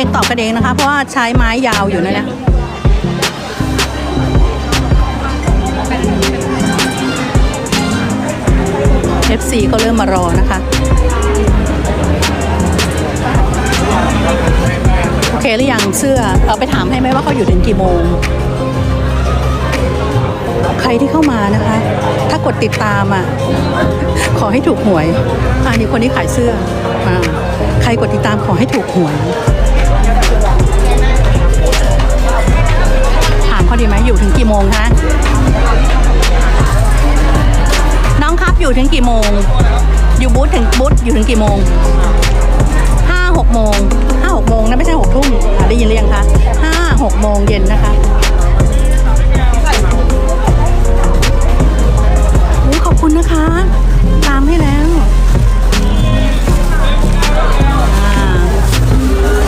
เองตอบกันเองนะคะ เพราะว่าใช้ไม้ยาวอยู่นะเนี่ย FC ก็เริ่มมารอนะคะ โอเคหรือยังเสื้อเอาไปถามให้ไหมว่าเขาอยู่ถึงกี่โมง ใครที่เข้ามานะคะ ถ้ากดติดตามอะ ขอให้ถูกหวย อ่านี่คนที่ขายเสื้ออ่าใครกดติดตามขอให้ถูกหวย ถามเขาดีไหมอยู่ถึงกี่โมงคะน้องครับอยู่ถึงกี่โมง อยู่บูธถึงบูธอยู่ถึงกี่โมงห้าหกโมงห้าหกโมงนะไม่ใช่หกทุ่มได้ยินหรือยังคะห้าหกโมงเย็นนะคะอุ๊ยขอบคุณนะคะ ตามให้แล้ว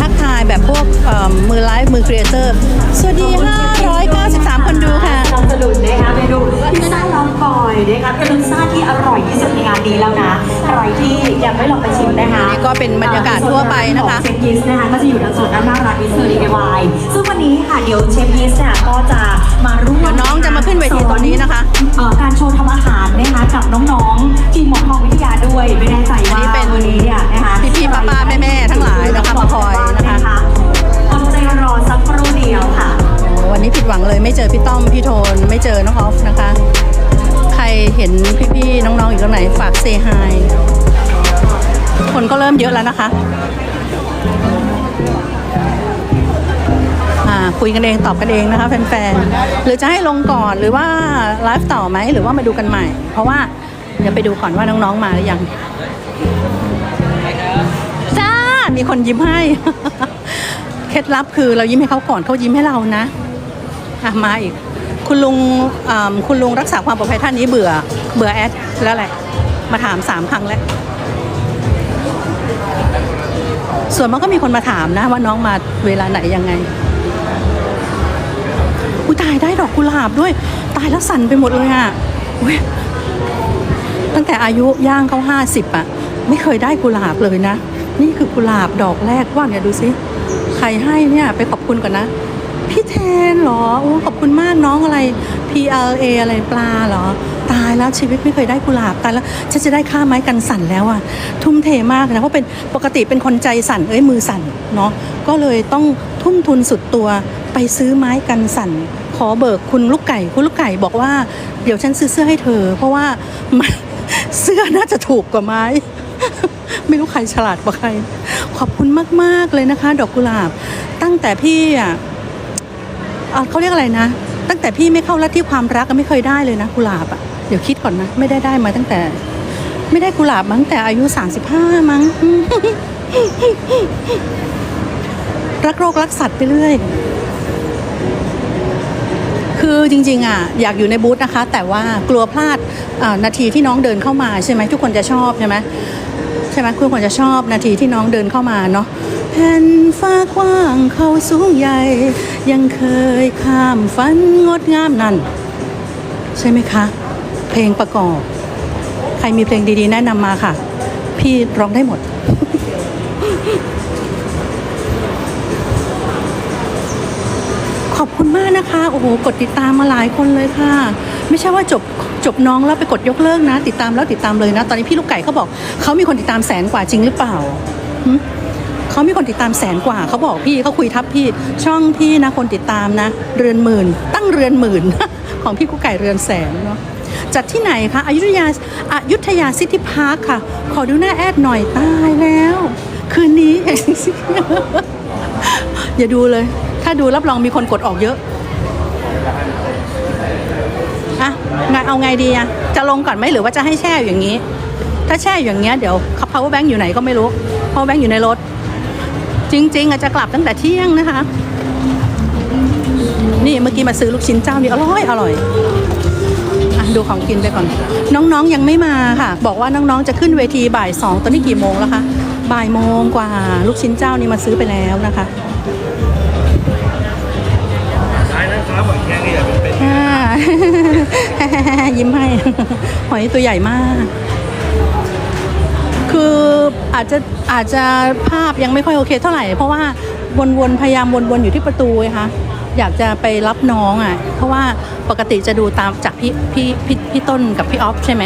ทักทายแบบพวกเอิ่มมือไลฟ์มือครีเอเตอร์ สวัสดี 593 คนดูค่ะสนับสนุนนะคะเมนูพิซซ่าลองกอยนะคะเป็นพิซซ่าที่อร่อยที่สุดในงานนี้แล้วนะใครที่ยังไม่ลองไปชิมนะคะนี่ก็เป็นบรรยากาศทั่วไปนะคะเชฟยิสนะคะก็จะอยู่ทางโซนด้านหน้าร้านวิสเซอรีวายซึ่งวันนี้ค่ะเดี๋ยวเชฟยิสเนี่ยก็จะมาร่วมเดี๋ยวน้องจะมาขึ้นเวทีตอนนี้นะคะเอ่อการโชว์ทำอาหารนะคะกับน้องๆทีมหมอทองวิทยาด้วยไม่แน่ใจอันว่านี้เป็นวันนี้เนี่ยนะคะพี่ๆป้าๆแม่ๆทั้งหลายนะคะมาคอยนะคะ ไม่เจอน้องออฟนะคะ ใครเห็นพี่ๆน้องๆอยู่ตรงไหนฝากเซฮายคนก็เริ่มเยอะแล้วนะคะอ่าคุยกันเองตอบกันเองนะคะแฟนๆ หรือจะให้ลงก่อนหรือว่าไลฟ์ต่อไหมหรือว่ามาดูกันใหม่ เพราะว่าเดี๋ยวไปดูก่อนว่าน้องๆมาหรือยังจ้ามีคนยิ้มให้ เคล็ดลับคือเรายิ้มให้เขาก่อนเขายิ้มให้เรานะ อะมาอีก คุณลุงคุณลุงรักษาความปลอดภัยท่านนี้เบื่อเบื่อแอดแล้วแหละ มาถามสามครั้งแล้ว ส่วนมันก็มีคนมาถามนะว่าน้องมาเวลาไหนยังไงอุ้ยตายได้ดอกกุหลาบด้วย ตายแล้วสั่นไปหมดเลยอะอุ๊ยตั้งแต่อายุย่างเขาห้าสิบอะ ไม่เคยได้กุหลาบเลยนะ นี่คือกุหลาบดอกแรกว่าเนี่ยดูสิใครให้เนี่ยไปขอบคุณก่อนนะ พี่แทนเหรอโอ้ขอบคุณมากน้องอะไร PLA อะไรปลาเหรอ ตายแล้วชีวิตไม่เคยได้กุหลาบตายแล้วฉันจะได้ค่าไม้กันสั่นแล้วอะทุ่มเทมากนะเพราะเป็นปกติเป็นคนใจสั่นเอ้ยมือสั่นเนาะก็เลยต้องทุ่มทุนสุดตัวไปซื้อไม้กันสั่น ขอเบิกคุณลูกไก่คุณลูกไก่บอกว่า เดี๋ยวฉันซื้อเสื้อให้เธอ เพราะว่าเสื้อน่าจะถูกกว่าไม้ไม่รู้ใครฉลาดกว่าใคร ขอบคุณมาก ๆ เลยนะคะ ดอกกุหลาบ ตั้งแต่พี่อะ เอ่อเขาเรียกอะไรนะ ตั้งแต่พี่ไม่เข้าลัทธิความรักก็ไม่เคยได้เลยนะกุหลาบอะเดี๋ยวคิดก่อนนะ ไม่ได้ได้มาตั้งแต่ ไม่ได้กุหลาบมั้งแต่อายุ 35 มั้งรักโรครักสัตว์ไปเรื่อย คือจริงๆอะอยากอยู่ในบูธนะคะ แต่ว่ากลัวพลาดนาทีที่น้องเดินเข้ามาใช่ไหมทุกคนจะชอบใช่ไหมใช่ไหมคุณควรจะชอบนาทีที่น้องเดินเข้ามาเนาะ แผ่นฟ้ากว้างเขาสูงใหญ่ ยังเคยข้ามฝันงดงามนั่น ใช่ไหมคะ เพลงประกอบ ใครมีเพลงดีๆ แนะนำมาค่ะ พี่ร้องได้หมด ขอบคุณมากนะคะ โอ้โห กดติดตามมาหลายคนเลยค่ะ ไม่ใช่ว่าจบจบน้องแล้วไปกดยกเลิกนะ ติดตามแล้วติดตามเลยนะ ตอนนี้พี่ลูกไก่เขาบอกเขามีคนติดตามแสนกว่าจริงหรือเปล่าหึ เขามีคนติดตามแสนกว่าเขาบอกพี่เขาคุยทับพี่ ช่องพี่นะคนติดตามนะ เรือนหมื่น ตั้งเรือนหมื่น ของพี่กุ๊กไก่เรือนแสนเนาะจัดที่ไหนคะอยุธยาอายุธยาซิตี้พาร์คค่ะ ขอดูหน้าแอดหน่อยตายแล้ว คืนนี้ อย่าดูเลย ถ้าดูรับรองมีคนกดออกเยอะอะไงเอาไงดีอะจะลงก่อนไหมหรือว่าจะให้แช่อย่างนี้ ถ้าแช่อยู่อย่างเงี้ยเดี๋ยว power bank อยู่ไหนก็ไม่รู้ power bank อยู่ในรถ จริง ๆ อาจจะกลับตั้งแต่เที่ยงนะคะ นี่เมื่อกี้มาซื้อลูกชิ้นเจ้านี้อร่อยอร่อยอะดูของกินไปก่อน น้องๆยังไม่มาค่ะ บอกว่าน้องๆจะขึ้นเวทีบ่ายสองตอนนี้กี่โมงแล้วคะบ่ายโมงกว่า ลูกชิ้นเจ้านี้มาซื้อไปแล้วนะคะท้ายนะครับหอยแครงเนี่ยเป็นเป็นค่ะยิ้มให้ หอยตัวใหญ่มากอ อาจจะอาจจะภาพยังไม่ค่อยโอเคเท่าไหร่ เพราะว่าวนๆพยายามวนๆอยู่ที่ประตูไงคะอยากจะไปรับน้องอะ เพราะว่าปกติจะดูตามจากพี่พี่พี่พี่ต้นกับพี่ออฟใช่ไหม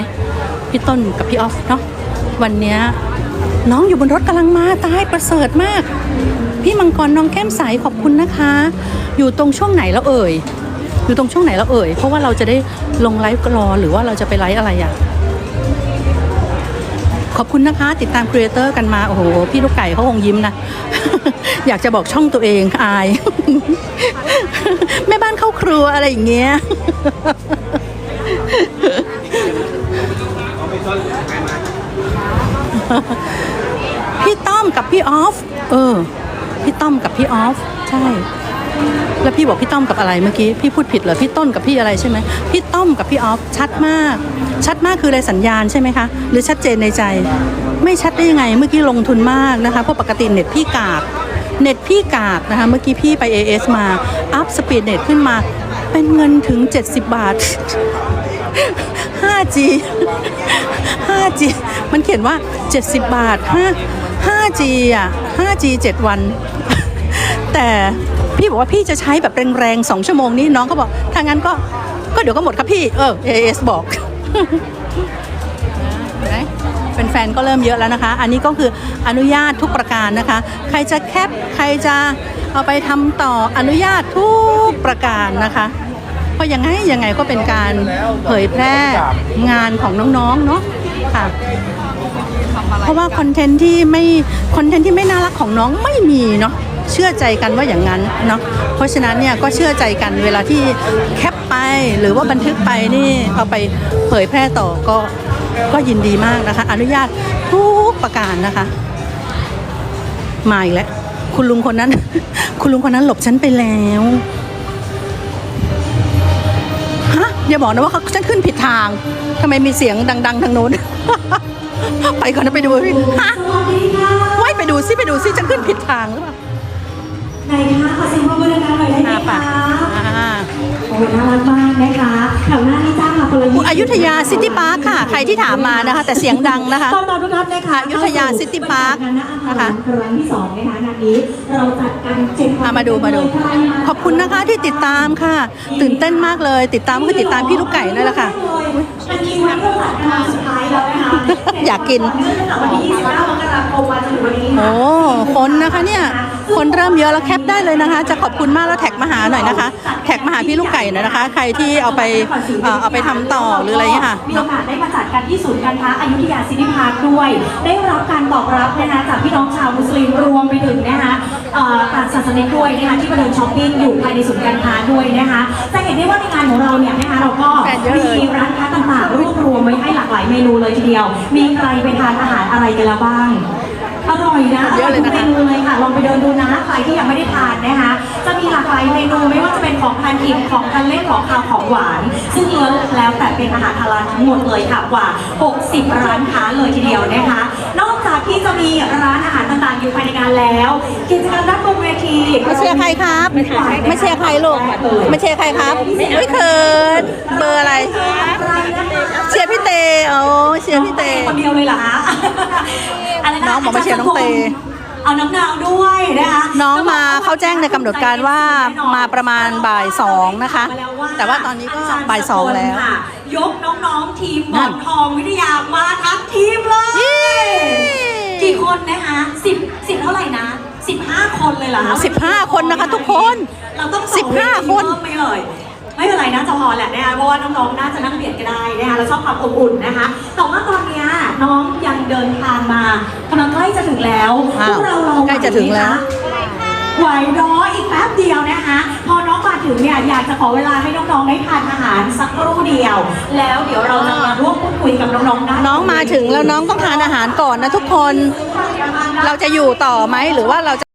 พี่ต้นกับพี่ออฟเนาะวันเนี้ยน้องอยู่บนรถกำลังมาตายประเสริฐมาก พี่มังกรน้องแก้มใสขอบคุณนะคะ อยู่ตรงช่วงไหนแล้วเอ่ย อยู่ตรงช่วงไหนแล้วเอ่ย เพราะว่าเราจะได้ลงไลฟ์รอหรือว่าเราจะไปไลฟ์อะไรอะ ขอบคุณนะคะ ติดตามครีเอเตอร์กันมา โอ้โห พี่ลูกไก่เขาคงยิ้มนะ อยากจะบอกช่องตัวเองอาย แม่บ้านเข้าครัวอะไรอย่างเงี้ยพี่ต้อมกับพี่ออฟ เออ พี่ต้อมกับพี่ออฟ ใช่ แล้วพี่บอกพี่ต้อมกับอะไรเมื่อกี้พี่พูดผิดเหรอพี่ต้นกับพี่อะไรใช่ไหมพี่ต้อมกับพี่ออฟชัดมาก ชัดมากคืออะไรสัญญาณใช่ไหมคะหรือชัดเจนในใจ ไม่ชัดได้ยังไงเมื่อกี้ลงทุนมากนะคะเพราะปกติเน็ตพี่กากเน็ตพี่กากนะคะเมื่อกี้พี่ไป AS มาอัพสปีดเน็ตขึ้นมา เป็นเงินถึง 70 บาท 5G 5G มันเขียนว่า 70 บาท5 5G อะ 5G 7 วัน แต่ พี่บอกว่าพี่จะใช้แบบแรงๆ2ชั่วโมงนี้น้องก็บอกถ้างั้นก็ก็เดี๋ยวก็หมดครับพี่เออ AS บอกเห็นไหมเป็นแฟนก็เริ่มเยอะแล้วนะคะ อันนี้ก็คืออนุญาตทุกประการนะคะ ใครจะแคป ใครจะเอาไปทำต่ออนุญาตทุกประการนะคะ เพราะยังไงยังไงก็เป็นการเผยแพร่งานของน้องๆเนาะค่ะ เพราะว่าคอนเทนต์ที่ไม่คอนเทนต์ที่ไม่น่ารักของน้องไม่มีเนาะ เชื่อใจกันว่าอย่างนั้นเนาะเพราะฉะนั้นเนี่ยก็เชื่อใจกันเวลาที่แคปไปหรือว่าบันทึกไปนี่เอาไปเผยแพร่ต่อก็ก็ยินดีมากนะคะ อนุญาตทุกประการนะคะ มาอีกแล้วคุณลุงคนนั้น คุณลุงคนนั้นหลบฉันไปแล้วฮะอย่าบอกนะว่าเขาฉันขึ้นผิดทางทำไมมีเสียงดัง ๆ ทางโน้น ไปก่อนนะไปดูฮะสวัสดีค่ะไว้ไปดูซิไปดูซิจะขึ้นผิดทางหรือเปล่า ไหนคะขอเสียงปรบมือดังๆหน่อยได้ไหมอ่าคะป่ะอ่าโอ้ยน่ารักมากนะคะแถวหน้านี่จ้างมาคนละยี่สิบอยุธยาซิตี้พาร์คค่ะ ใครที่ถามมานะคะ แต่เสียงดังนะคะต้อนรับทุกท่านนะคะอยุธยา City Park งานหน้าอานะคาคะรครั้งที่สองนะคะงานนี้เราจัดกันเจ็ดวัอะนมาดูมาดู ขอบคุณนะคะที่ติดตามค่ะ ตื่นเต้นมากเลย ติดตามก็คือติดตามพี่ลูกไก่นั่นแหละค่ะเป็นอีเวนต์ที่เราจัดกันวันสุดท้ายแล้วนะคะอยากกินเนื่องจากวันที่29มกราคมมาจนถึงวันนี้โอ้คนนะคะเนี่ย คนเริ่มเยอะแล้วแคปได้เลยนะคะ จะขอบคุณมากแล้วแท็กมาหาหน่อยนะคะ แท็กมาหาพี่ลูกไก่หน่อยนะคะ ใครที่เอาไปเอ่อเอาไปทำต่อหรืออะไรเงี้ยค่ะมีโอเนาะกาสได้มาจัดกันที่ศูนย์การค้าอยุธยาซิตี้พาร์คด้วย ได้รับการตอบรับนะคะจากพี่น้องชาวมุสลิมรวมไปถึงนะคะเอ่อต่างศาสนาด้วยนะคะที่มาเดินช้อปปิ้งอยู่ภายในศูนย์การค้าด้วยนะคะจะเห็นได้ว่าในงานของเราเนี่ยนะคะเราก็แฟนเยอะเลยมีร้านค้าต่างๆรวบรวมไว้ให้หลากหลายเมนูเลยทีเดียว มีใครไปทานอาหารอะไรกันแล้วบ้างอ ร่อยนะเยอะเลยนะคะมนูเลยค่ะ ลองไปเดินดูนะ ใครที่ยังไม่ได้ทานนะคะ จะมีหลากหลายเมนูไม่ว่าจะเป็นของทานอิ่มของทานเล่นของคาวของหวาน ซึ่งล้วนแล้วแต่เป็นอาหารฮาลาลทั้งหมดเลยค่ะกว่า 60 ร้านค้าเลยทีเดียวนะคะ นอกจากที่จะมีร้านอาหารต่างๆอยู่ภายในงานแล้ว กิจกรรมด้านบนเวทีไม่เชียร์ใครครับ ไม่เชียร์ใครลูกไม่เชียร์ใครครับ ไม่เขินเบอร์อะไร เชียร์พี่เตโอ้เชียร์พี่เตคนเดียวเลยเหรอคะ อะไรนะน้องบอกมาเชียร์น้องเต เอาน้องดาวด้วยนะคะน้องมาเขาแจ้งในกำหนดการว่ามาประมาณบ่ายสองนะคะ แต่ว่าตอนนี้ก็บ่ายสองแล้วค่ะยกน้องๆทีมหมนั่อนนทองวิทยามาทั้งทีมเลยเย้กี่คนนะคะสิบสิบเท่าไหร่นะสิบห้าคนเลยเหรอคะสิบห้าคนนะคะทุกคนเราต้องสิบห้าคน เพิ่มไปเลย ไม่เป็นไรนะจะพอแหละนะคะเพราะว่าน้องๆน่าจะนั่งเบียดกันได้นะคะเราชอบความอบอุ่นนะคะแต่ว่าตอนเนี้ยน้องยังเดินทางมากำลังใกล้จะถึงแล้วพอ้าววกเรารอใกล้จะถึงแล้วไหวเนาะอีกแป๊บเดียวนะคะ พอน้องมาถึงเนี่ยอยากจะขอเวลาให้น้องๆได้ทานอาหารสักครู่เดียว แล้วเดี๋ยวเราจะมาร่วมพูดคุยกับน้องๆได้ น้องมาถึงแล้วน้องต้องทานอาหารก่อนนะทุกคน เราจะอยู่ต่อไหมหรือว่าเราจะ